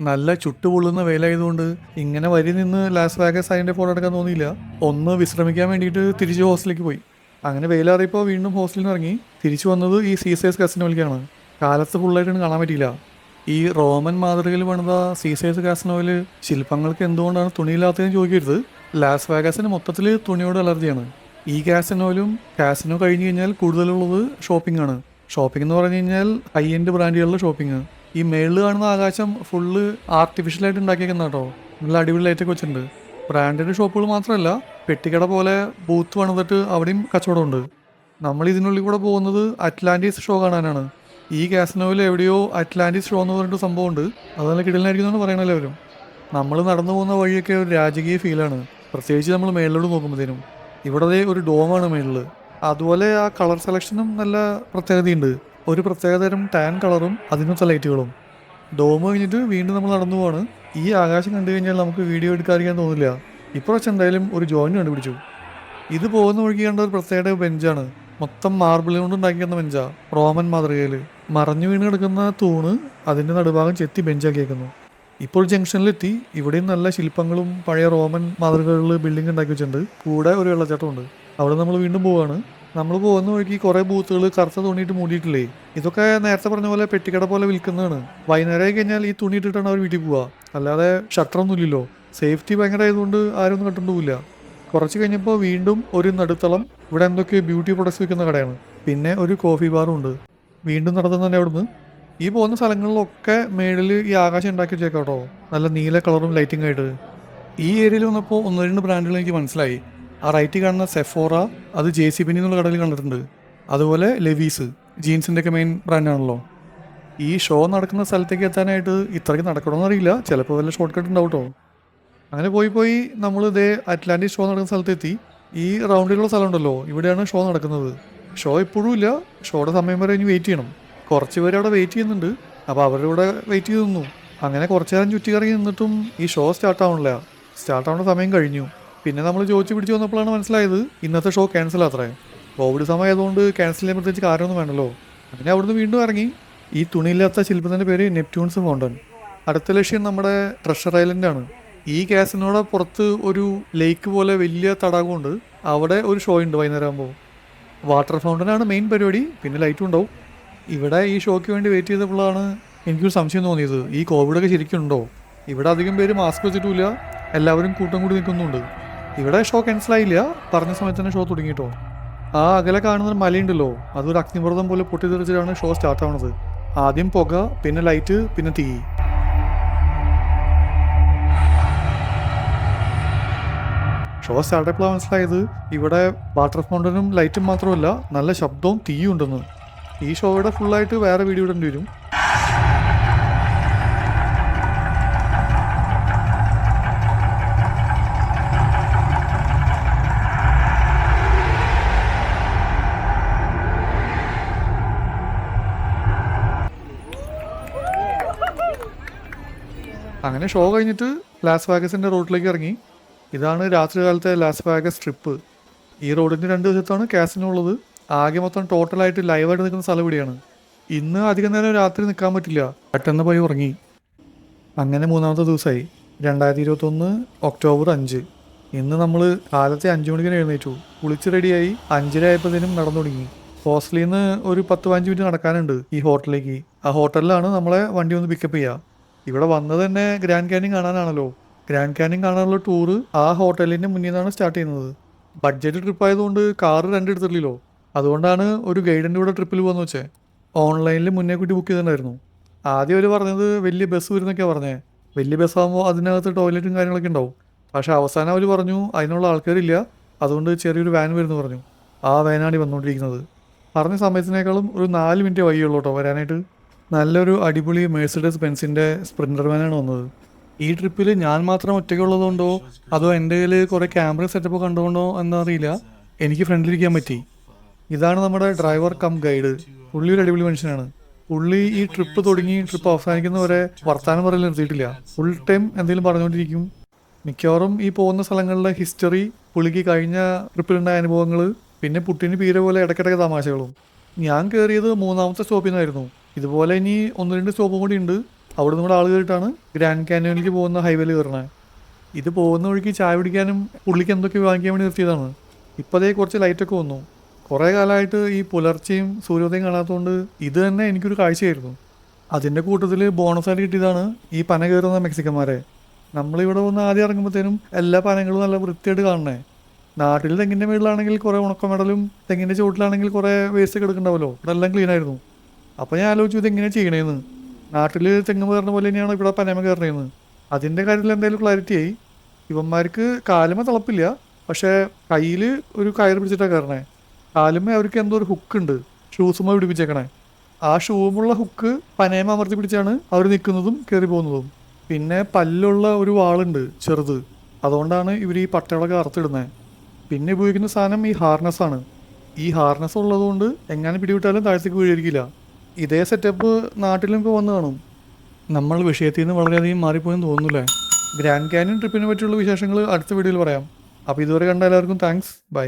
നല്ല ചുട്ടുപൊള്ളുന്ന വേലായതുകൊണ്ട് ഇങ്ങനെ വരി നിന്ന് ലാസ് വേഗസ് അതിന്റെ ഫോട്ടോ എടുക്കാൻ തോന്നിയില്ല. ഒന്ന് വിശ്രമിക്കാൻ വേണ്ടിയിട്ട് തിരിച്ച് ഹോസ്റ്റലിലേക്ക് പോയി. അങ്ങനെ വെയിലാറിയപ്പോൾ വീണ്ടും ഹോസ്റ്റലിൽ നിന്ന് ഇറങ്ങി. തിരിച്ചു വന്നത് ഈ സീസേഴ്സ് കസിനോയിലേക്കാണ് കാലത്ത് ഫുള്ളായിട്ടൊന്നും കാണാൻ പറ്റിയില്ല. ഈ റോമൻ മാതൃകയിൽ പണിത സീസേഴ്സ് കാസിനോയിൽ ശില്പങ്ങൾക്ക് എന്തുകൊണ്ടാണ് തുണിയില്ലാത്തതെന്ന് ചോദിക്കരുത്. ലാസ് വേഗസിന് മൊത്തത്തിൽ തുണിയോട് അലർജിയാണ് ഈ കാസിനോയിലും കാസിനോ കഴിഞ്ഞ് കഴിഞ്ഞാൽ കൂടുതലുള്ളത് ഷോപ്പിംഗ് ആണ്. ഷോപ്പിംഗ് എന്ന് പറഞ്ഞു കഴിഞ്ഞാൽ ഹൈ എൻഡ് ബ്രാൻഡുകളിലെ ഷോപ്പിംഗ് ഈ മേളിൽ കാണുന്ന ആകാശം ഫുള്ള് ആർട്ടിഫിഷ്യലായിട്ട് ഉണ്ടാക്കിയേക്കുന്ന കേട്ടോ. നല്ല അടിപൊളി ലൈറ്റൊക്കെ വെച്ചിട്ടുണ്ട്. ബ്രാൻഡഡ് ഷോപ്പുകൾ മാത്രമല്ല പെട്ടിക്കട പോലെ ബൂത്ത് പണിതിട്ട് അവിടെയും കച്ചവടമുണ്ട്. നമ്മൾ ഇതിനുള്ളിൽ കൂടെ പോകുന്നത് അറ്റ്ലാന്റിസ് ഷോ കാണാനാണ്. ഈ കാസിനോയിൽ എവിടെയോ അറ്റ്ലാന്റിസ് ഷോ എന്ന് പറഞ്ഞിട്ട് സംഭവമുണ്ട്. അത് നല്ല കിടലായിരിക്കും എന്നാണ് പറയണല്ലോ അവരും നമ്മൾ നടന്നു പോകുന്ന വഴിയൊക്കെ ഒരു രാജകീയ ഫീലാണ് പ്രത്യേകിച്ച് നമ്മൾ മേളിലോട്ട് നോക്കുമ്പോഴത്തേനും. ഇവിടെ ഒരു ഡോമാണ് മേളിൽ അതുപോലെ ആ കളർ സെലക്ഷനും നല്ല പ്രത്യേകതയുണ്ട്. ഒരു പ്രത്യേകതരം ടാൻ കളറും അതിനൊത്ത ലൈറ്റുകളും ഡോം കഴിഞ്ഞിട്ട് വീണ്ടും നമ്മൾ നടന്നു പോവാണ്. ഈ ആകാശം കണ്ടു കഴിഞ്ഞാൽ നമുക്ക് വീഡിയോ എടുക്കാതിരിക്കാൻ തോന്നില്ല. ഇപ്രാവശ്യം എന്തായാലും ഒരു ജോയിൻ കണ്ടുപിടിച്ചു. ഇത് പോകുന്ന വഴിക്ക് കണ്ട ഒരു പ്രത്യേക ബെഞ്ചാണ്. മൊത്തം മാർബിൾ കൊണ്ട് ഉണ്ടാക്കിക്കുന്ന ബെഞ്ചാ. റോമൻ മാതൃകയിൽ മറഞ്ഞു വീണ് കിടക്കുന്ന തൂണ് അതിന്റെ നടുഭാഗം ചെത്തി ബെഞ്ചാക്കിയേക്കുന്നു. ഇപ്പോൾ ജംഗ്ഷനിലെത്തി. ഇവിടെയും നല്ല ശില്പങ്ങളും പഴയ റോമൻ മാതൃകകളിൽ ബിൽഡിംഗ് ഉണ്ടാക്കി വെച്ചിട്ടുണ്ട്. കൂടെ ഒരു വെള്ളച്ചാട്ടമുണ്ട്. അവിടെ നമ്മൾ വീണ്ടും പോവാണ്. നമ്മൾ പോകുന്ന വഴിക്ക് കുറേ ബൂത്തുകൾ കറുത്ത തുണിയിട്ട് മൂടിയിട്ടില്ലേ? ഇതൊക്കെ നേരത്തെ പറഞ്ഞ പോലെ പെട്ടിക്കട പോലെ വിൽക്കുന്നതാണ്. വൈകുന്നേരം ആയി കഴിഞ്ഞാൽ ഈ തുണി ഇട്ടിട്ടാണ് അവർ വീട്ടിൽ പോവുക അല്ലാതെ ഷട്ടറൊന്നും ഇല്ലല്ലോ സേഫ്റ്റി ഭയങ്കര ആയതുകൊണ്ട് ആരും കണ്ടുകൊണ്ട് പോവില്ല. കുറച്ച് കഴിഞ്ഞപ്പോൾ വീണ്ടും ഒരു നടുത്തളം ഇവിടെ എന്തൊക്കെയോ ബ്യൂട്ടി പ്രൊഡക്ട്സ് വിൽക്കുന്ന കടയാണ്. പിന്നെ ഒരു കോഫി ബാറും ഉണ്ട്. വീണ്ടും നടന്നു തന്നെ അവിടുന്ന്. ഈ പോകുന്ന സ്ഥലങ്ങളിലൊക്കെ മേളിൽ ഈ ആകാശം ഉണ്ടാക്കി വെച്ചേക്കാം കേട്ടോ നല്ല നീല കളറും ലൈറ്റിംഗ് ആയിട്ട്. ഈ ഏരിയയിൽ വന്നപ്പോൾ ഒന്ന് രണ്ട് ബ്രാൻഡുകൾ എനിക്ക് മനസ്സിലായി. ആ റൈറ്റ് കാണുന്ന സെഫോറ അത് ജെ സി എന്നുള്ള കടയിൽ കണ്ടിട്ടുണ്ട്. അതുപോലെ ലെവീസ് ജീൻസിന്റെ ഒക്കെ മെയിൻ ബ്രാൻഡാണല്ലോ ഈ ഷോ നടക്കുന്ന സ്ഥലത്തേക്ക് എത്താനായിട്ട് ഇത്രയ്ക്ക് നടക്കണമെന്ന് അറിയില്ല. ചിലപ്പോൾ വല്ല ഷോർട്ട് കട്ട് ഉണ്ടാവും കേട്ടോ അങ്ങനെ പോയി പോയി നമ്മൾ ഇതേ അറ്റ്ലാന്റിക് ഷോ നടക്കുന്ന സ്ഥലത്തെത്തി. ഈ റൗണ്ടിലുള്ള സ്ഥലമുണ്ടല്ലോ ഇവിടെയാണ് ഷോ നടക്കുന്നത്. ഷോ ഇപ്പോഴും ഇല്ല. ഷോയുടെ സമയം വരെ ഇനി വെയിറ്റ് ചെയ്യണം. കുറച്ച് പേര് അവിടെ വെയിറ്റ് ചെയ്യുന്നുണ്ട്. അപ്പോൾ അവരുടെ കൂടെ വെയിറ്റ് ചെയ്ത് അങ്ങനെ കുറച്ച് നേരം ചുറ്റി കറങ്ങി നിന്നിട്ടും ഈ ഷോ സ്റ്റാർട്ട് ആവണില്ല. സ്റ്റാർട്ട് ആവേണ്ട സമയം കഴിഞ്ഞു. പിന്നെ നമ്മൾ ചോദിച്ചു പിടിച്ച് വന്നപ്പോഴാണ് മനസ്സിലായത് ഇന്നത്തെ ഷോ ക്യാൻസൽ ആത്രേ. കോവിഡ് സമയമായതുകൊണ്ട് ക്യാൻസൽ ചെയ്യാൻ പ്രത്യേകിച്ച് കാര്യമൊന്നും വേണമല്ലോ അങ്ങനെ അവിടുന്ന് വീണ്ടും ഇറങ്ങി. ഈ തുണിയില്ലാത്ത ശില്പത്തിന്റെ പേര് നെപ്റ്റ്യൂൺസ് ഫൗണ്ടൻ അടുത്ത ലക്ഷ്യം നമ്മുടെ ട്രഷർ ഐലൻഡ് ആണ്. ഈ ക്യാസിനോടെ പുറത്ത് ഒരു ലേക്ക് പോലെ വലിയ തടാകമുണ്ട്. അവിടെ ഒരു ഷോ ഉണ്ട് വൈകുന്നേരം ആകുമ്പോൾ വാട്ടർ ഫൗണ്ടനാണ് മെയിൻ പരിപാടി. പിന്നെ ലൈറ്റും ഉണ്ടാവും. ഇവിടെ ഈ ഷോയ്ക്ക് വേണ്ടി വെയിറ്റ് ചെയ്തപ്പോഴാണ് എനിക്കൊരു സംശയം തോന്നിയത്. ഈ കോവിഡൊക്കെ ശരിക്കും ഉണ്ടോ? ഇവിടെ അധികം പേര് മാസ്ക് വെച്ചിട്ടില്ല എല്ലാവരും കൂട്ടം കൂടി നിൽക്കുന്നുണ്ട്. ഇവിടെ ഷോ ക്യാൻസലായില്ല പറഞ്ഞ സമയത്ത് തന്നെ ഷോ തുടങ്ങിയിട്ടോ ആ അകലെ കാണുന്ന മലയുണ്ടല്ലോ അതൊരു അഗ്നിപർവതം പോലെ പൊട്ടിത്തെറിച്ചിട്ടാണ് ഷോ സ്റ്റാർട്ട് ആവുന്നത് ആദ്യം പുക പിന്നെ ലൈറ്റ് പിന്നെ തീ. ഷോ സ്റ്റാർട്ടപ്പോൾ മനസ്സിലായത്. ഇവിടെ വാട്ടർ ഫൗണ്ടനും ലൈറ്റും മാത്രമല്ല നല്ല ശബ്ദവും തീയും ഉണ്ടെന്ന്. ഈ ഷോയുടെ ഫുള്ളായിട്ട് വേറെ വീഡിയോ ഇടേണ്ടി വരും. അങ്ങനെ ഷോ കഴിഞ്ഞിട്ട് ലാസ് വാഗസിന്റെ റോഡിലേക്ക് ഇറങ്ങി. ഇതാണ് രാത്രി കാലത്തെ ലാസ് വാഗസ് ട്രിപ്പ് ഈ റോഡിന്റെ രണ്ട് വശത്താണ് കാസിനോ ഉള്ളത്. ആകെ മൊത്തം ടോട്ടലായിട്ട് ലൈവായിട്ട് നിൽക്കുന്ന സ്ഥലം ഇവിടെയാണ്. ഇന്ന് അധികം നേരം രാത്രി നിൽക്കാൻ പറ്റില്ല. പെട്ടെന്ന് പോയി ഉറങ്ങി. അങ്ങനെ മൂന്നാമത്തെ ദിവസമായി. രണ്ടായിരത്തി ഇരുപത്തൊന്ന് ഒക്ടോബർ അഞ്ച്. ഇന്ന് നമ്മൾ കാലത്തെ അഞ്ച് മണിക്കിന് എഴുന്നേറ്റു. കുളിച്ച് റെഡിയായി അഞ്ചര ആയപ്പോഴത്തേനും നടന്നു തുടങ്ങി. ഹോസ്റ്റലിൽ നിന്ന് ഒരു പത്ത് പതിനഞ്ച് മിനിറ്റ് നടക്കാനുണ്ട് ഈ ഹോട്ടലിലേക്ക് ആ ഹോട്ടലിലാണ് നമ്മളെ വണ്ടി ഒന്ന് പിക്കപ്പ് ചെയ്യുക ഇവിടെ വന്നത് തന്നെ ഗ്രാൻഡ് ക്യാനിങ് കാണാനാണല്ലോ. ഗ്രാൻഡ് ക്യാനിങ് കാണാനുള്ള ടൂറ് ആ ഹോട്ടലിന്റെ മുന്നിൽ നിന്നാണ് സ്റ്റാർട്ട് ചെയ്യുന്നത്. ബഡ്ജറ്റ് ട്രിപ്പ് ആയതുകൊണ്ട് കാറ് രണ്ട് എടുത്തിട്ടില്ലല്ലോ. അതുകൊണ്ടാണ് ഒരു ഗൈഡിന്റെ കൂടെ ട്രിപ്പിൽ പോകുന്ന വെച്ചേ. ഓൺലൈനിൽ മുന്നേ കൂട്ടി ബുക്ക് ചെയ്തിട്ടുണ്ടായിരുന്നു. ആദ്യം അവർ പറഞ്ഞത് വലിയ ബസ് വരുന്നൊക്കെയാണ് പറഞ്ഞേ. വലിയ ബസ്സാകുമ്പോൾ അതിനകത്ത് ടോയ്ലറ്റും കാര്യങ്ങളൊക്കെ ഉണ്ടാവും. പക്ഷേ അവസാനം അവർ പറഞ്ഞു അതിനുള്ള ആൾക്കാരില്ല. അതുകൊണ്ട് ചെറിയൊരു വാൻ വരുന്നു പറഞ്ഞു. ആ വാനാണ് വന്നുകൊണ്ടിരിക്കുന്നത് പറഞ്ഞ സമയത്തിനേക്കാളും ഒരു നാല് മിനിറ്റ് വൈകുള്ളൂ കേട്ടോ വരാനായിട്ട്. നല്ലൊരു അടിപൊളി മേഴ്സിഡസ് ബെൻസിന്റെ സ്പ്രിൻഡർ വാനാണ് വന്നത്. ഈ ട്രിപ്പിൽ ഞാൻ മാത്രം ഒറ്റയ്ക്കുള്ളതുകൊണ്ടോ അതോ എന്റെ കയ്യിൽ കുറേ ക്യാമറ സെറ്റപ്പ് കണ്ടുകൊണ്ടോ എന്നറിയില്ല എനിക്ക് ഫ്രണ്ടിലിരിക്കാൻ പറ്റി. ഇതാണ് നമ്മുടെ ഡ്രൈവർ കം ഗൈഡ് പുള്ളി ഒരു അടിപൊളി മനുഷ്യനാണ്. പുള്ളി ഈ ട്രിപ്പ് തുടങ്ങി ട്രിപ്പ് അവസാനിക്കുന്നവരെ വർത്താനം പറയൽ നിർത്തിയിട്ടില്ല. ഫുൾ ടൈം എന്തെങ്കിലും പറഞ്ഞുകൊണ്ടിരിക്കും. മിക്കവാറും ഈ പോകുന്ന സ്ഥലങ്ങളിലെ ഹിസ്റ്ററി പുള്ളിക്ക് കഴിഞ്ഞ ട്രിപ്പിലുണ്ടായ അനുഭവങ്ങൾ പിന്നെ പുട്ടിന് പീര പോലെ ഇടയ്ക്കിടയ്ക്ക് തമാശകളും. ഞാൻ കയറിയത് മൂന്നാമത്തെ സ്റ്റോപ്പിൽ നിന്നായിരുന്നു. ഇതുപോലെ ഇനി ഒന്ന് രണ്ട് സ്റ്റോപ്പും കൂടി ഉണ്ട്. അവിടെ നിന്ന് ആൾ കയറിയിട്ടാണ് ഗ്രാൻഡ് കാന്യോനിലേക്ക് പോകുന്ന ഹൈവേയിൽ കയറണത് ഇത് പോകുന്ന വഴിക്ക് ചായ പിടിക്കാനും പുള്ളിക്ക് എന്തൊക്കെ വാങ്ങിക്കാൻ വേണ്ടി നിർത്തിയതാണ്. ഇപ്പോൾ അതേ കുറച്ച് ലൈറ്റൊക്കെ വന്നു. കുറേ കാലമായിട്ട് ഈ പുലർച്ചയും സൂര്യോദയം കാണാത്തതുകൊണ്ട് ഇത് തന്നെ എനിക്കൊരു കാഴ്ചയായിരുന്നു. അതിന്റെ കൂട്ടത്തിൽ ബോണസായിട്ട് കിട്ടിയതാണ് ഈ പന കയറുന്ന മെക്സിക്കന്മാരെ. നമ്മളിവിടെ വന്ന് ആദ്യം ഇറങ്ങുമ്പോഴത്തേനും എല്ലാ പനകളും നല്ല വൃത്തിയായിട്ട് കാണണേ. നാട്ടിൽ തെങ്ങിന്റെ മേളിലാണെങ്കിൽ കുറേ ഉണക്കമെടലും തെങ്ങിന്റെ ചുവട്ടിലാണെങ്കിൽ കുറേ വേസ്റ്റ് ഒക്കെ എടുക്കണ്ടാവല്ലോ. അതെല്ലാം ക്ലീൻ ആയിരുന്നു. അപ്പോൾ ഞാൻ ആലോചിച്ചു ഇത് എങ്ങനെ ചെയ്യണേന്ന്. നാട്ടിൽ തെങ്ങ് കയറുന്ന പോലെ തന്നെയാണ് ഇവിടെ പനമ കയറണേന്ന്. അതിന്റെ കാര്യത്തിൽ എന്തായാലും ക്ലാരിറ്റി ആയി. ഇവന്മാർക്ക് കാലുമ തിളപ്പില്ല. പക്ഷേ കയ്യിൽ ഒരു കയർ പിടിച്ചിട്ടാണ് കയറണേ. കാലുമേ അവർക്ക് എന്തോ ഒരു ഹുക്ക് ഉണ്ട്. ഷൂസുമ പിടിപ്പിച്ചേക്കണേ. ആ ഷൂമുള്ള ഹുക്ക് പനയമ അമർത്തി പിടിച്ചാണ് അവർ നിൽക്കുന്നതും കയറി പോകുന്നതും. പിന്നെ പല്ലുള്ള ഒരു വാളുണ്ട് ചെറുത്. അതുകൊണ്ടാണ് ഇവർ ഈ പട്ടകളൊക്കെ അറുത്തിടുന്നത് പിന്നെ ഉപയോഗിക്കുന്ന സാധനം ഈ ഹാർനസ് ആണ്. ഈ ഹാർനസ് ഉള്ളതുകൊണ്ട് എങ്ങനെ പിടിവിട്ടാലും താഴത്തേക്ക് വീഴിരിക്കില്ല ഇതേ സെറ്റപ്പ് നാട്ടിലും ഇപ്പോൾ വന്നു കാണും. നമ്മൾ വിഷയത്തിൽ നിന്ന് വളരെയധികം മാറിപ്പോയെന്ന് തോന്നുന്നില്ലേ? ഗ്രാൻഡ് കാനിയൻ ട്രിപ്പിനെ പറ്റിയുള്ള വിശേഷങ്ങൾ അടുത്ത വീഡിയോയിൽ പറയാം. അപ്പോൾ ഇതുവരെ കണ്ട എല്ലാവർക്കും താങ്ക്സ് ബൈ